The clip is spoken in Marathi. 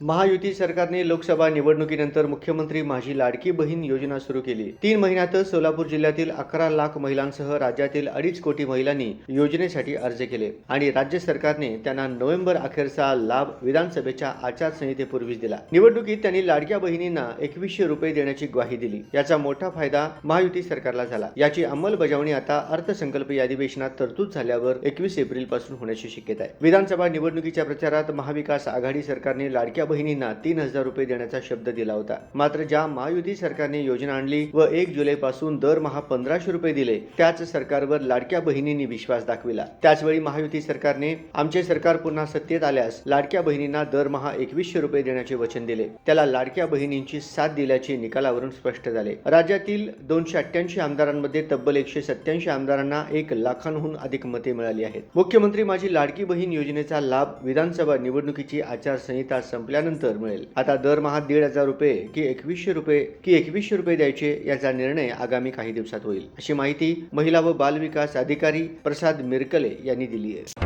महायुती सरकारने लोकसभा निवडणुकीनंतर मुख्यमंत्री माझी लाडकी बहीण योजना सुरू केली. तीन महिन्यातच सोलापूर जिल्ह्यातील अकरा लाख महिलांसह राज्यातील अडीच कोटी महिलांनी योजनेसाठी अर्ज केले आणि राज्य सरकारने त्यांना नोव्हेंबर अखेरचा लाभ विधानसभेच्या आचारसंहितेपूर्वीच दिला. निवडणुकीत त्यांनी लाडक्या बहिणींना एकवीसशे रुपये देण्याची ग्वाही दिली. याचा मोठा फायदा महायुती सरकारला झाला. याची अंमलबजावणी आता अर्थसंकल्पीय अधिवेशनात तरतूद झाल्यावर एकवीस एप्रिलपासून होण्याची शक्यता आहे. विधानसभा निवडणुकीच्या प्रचारात महाविकास आघाडी सरकारने लाडक्या बहिणींना तीन हजार रुपये देण्याचा शब्द दिला होता. मात्र ज्या महायुती सरकारने योजना आणली व एक जुलै पासून दरमहा पंधराशे रुपये दिले त्याच सरकारवर लाडक्या बहिणींनी विश्वास दाखविला. त्याचवेळी महायुती सरकारने आमचे सरकार पुन्हा सत्तेत आल्यास लाडक्या बहिणींना दरमहा एकवीसशे रुपये देण्याचे वचन दिले. त्याला लाडक्या बहिणींची साथ दिल्याचे निकालावरून स्पष्ट झाले. राज्यातील दोनशे अठ्ठ्याऐंशी आमदारांमध्ये तब्बल एकशे सत्याऐंशी आमदारांना एक लाखांहून अधिक मते मिळाली आहेत. मुख्यमंत्री माझी लाडकी बहीण योजनेचा लाभ विधानसभा निवडणुकीची आचारसंहिता संपली संपल्यानंतर मिळेल. आता दरमहा दीड हजार रुपये की एकवीसशे रुपये की एकवीसशे रुपये द्यायचे याचा निर्णय आगामी काही दिवसात होईल. अशी माहिती महिला व बालविकास अधिकारी प्रसाद मिरकले यांनी दिली आहे.